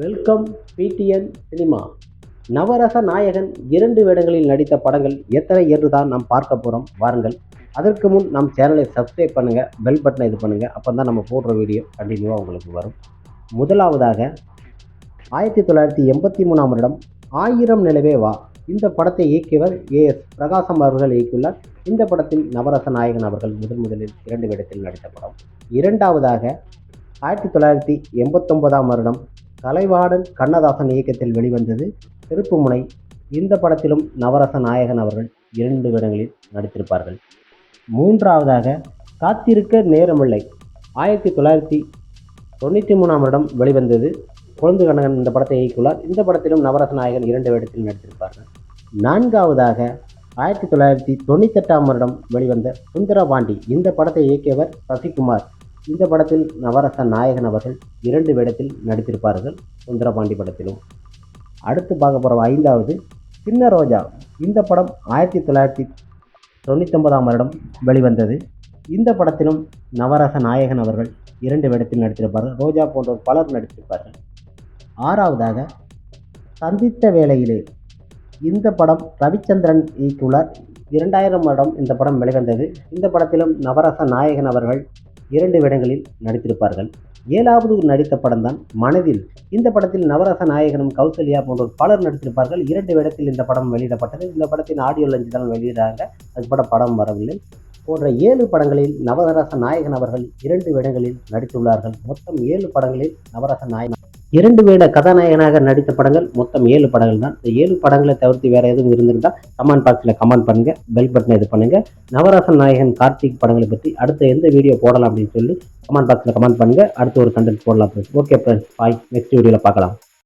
Welcome PTN cinema. நவரச நாயகன் இரண்டு வேடங்களில் நடித்த படங்கள் எத்தனை என்று தான் நாம் பார்க்க போகிறோம் வாருங்கள். அதற்கு முன் நம் சேனலை சப்ஸ்கிரைப் பண்ணுங்கள் பெல் பட்டனை இது பண்ணுங்கள் அப்போ தான் நம்ம போடுற வீடியோ கண்டினியூவாக உங்களுக்கு வரும். முதலாவதாக ஆயிரத்தி தொள்ளாயிரத்தி எண்பத்தி மூணாம் வருடம் ஆயிரம் நிலவே வா. இந்த படத்தை இயக்கியவர் ஏஎஸ் பிரகாசம் அவர்கள் இயக்கியுள்ளார். இந்த படத்தில் நவரச நாயகன் அவர்கள் முதன் முதலில் இரண்டு வேடத்தில் நடித்த படம். இரண்டாவதாக ஆயிரத்தி தொள்ளாயிரத்தி எண்பத்தொன்பதாம் வருடம் கலைவாணன் கண்ணதாசன் இயக்கத்தில் வெளிவந்தது திருப்புமுனை. இந்த படத்திலும் நவரச நாயகன் அவர்கள் இரண்டு இடங்களில் நடித்திருப்பார்கள். மூன்றாவதாக காத்திருக்க நேரமில்லை. ஆயிரத்தி தொள்ளாயிரத்தி தொண்ணூற்றி மூணாம் வருடம் வெளிவந்தது குழந்தை கண்ணகன் இந்த படத்தை இயக்கியுள்ளார். இந்த படத்திலும் நவரச நாயகன் இரண்டு இடத்தில் நடித்திருப்பார்கள். நான்காவதாக ஆயிரத்தி தொள்ளாயிரத்தி தொண்ணூத்தெட்டாம் வருடம் வெளிவந்த சுந்தரபாண்டி. இந்த படத்தை இயக்கியவர் சசிகுமார். இந்த படத்தில் நவரச நாயகன் அவர்கள் இரண்டு வேடத்தில் நடித்திருப்பார்கள் சுந்தரபாண்டி படத்திலும். அடுத்து பார்க்க போகிற ஐந்தாவது சின்ன ரோஜா. இந்த படம் ஆயிரத்தி தொள்ளாயிரத்தி தொண்ணூத்தொன்பதாம் வருடம் வெளிவந்தது. இந்த படத்திலும் நவரச நாயகன் அவர்கள் இரண்டு வேடத்தில் நடித்திருப்பார்கள். ரோஜா போன்றோர் பலர் நடித்திருப்பார்கள். ஆறாவதாக சந்தித்த வேளையிலே இந்த படம் ரவிச்சந்திரன் இயக்கியுள்ளார். இரண்டாயிரம் வருடம் இந்த படம் வெளிவந்தது. இந்த படத்திலும் நவரச நாயகன் அவர்கள் இரண்டு விடங்களில் நடித்திருப்பார்கள். ஏழாவது நடித்த படம்தான் மனதில். இந்த படத்தில் நவரச நாயகனும் கௌசல்யா போன்றோர் பலர் நடித்திருப்பார்கள். இரண்டு விடத்தில் இந்த படம் வெளியிடப்பட்டது. இந்த படத்தின் ஆடியோ லஞ்சு தான் வெளியிடாங்க அது பட படம் வரவில்லை. போன்ற ஏழு படங்களில் நவரச நாயகன் அவர்கள் இரண்டு விடங்களில் நடித்துள்ளார்கள். மொத்தம் ஏழு படங்களில் நவரச நாயகன் இரண்டு வேட கதாநாயகனாக நடித்த படங்கள் மொத்தம் ஏழு படங்கள் தான் இந்த ஏழு படங்களை தவிர்த்து வேற எதுவும் இருந்திருந்தால் கமெண்ட் பாக்ஸில் கமெண்ட் பண்ணுங்க பெல் பட்டனை இது பண்ணுங்க. நவரச நாயகன் கார்த்திக் படங்களை பற்றி அடுத்த எந்த வீடியோ போடலாம் அப்படின்னு சொல்லி கமெண்ட் பாக்ஸில் கமெண்ட் பண்ணுங்க. அடுத்து ஒரு கண்டென்ட் போடலாம் ஓகே ஃப்ரெண்ட்ஸ் பாய் நெக்ஸ்ட் வீடியோவில் பார்க்கலாம்.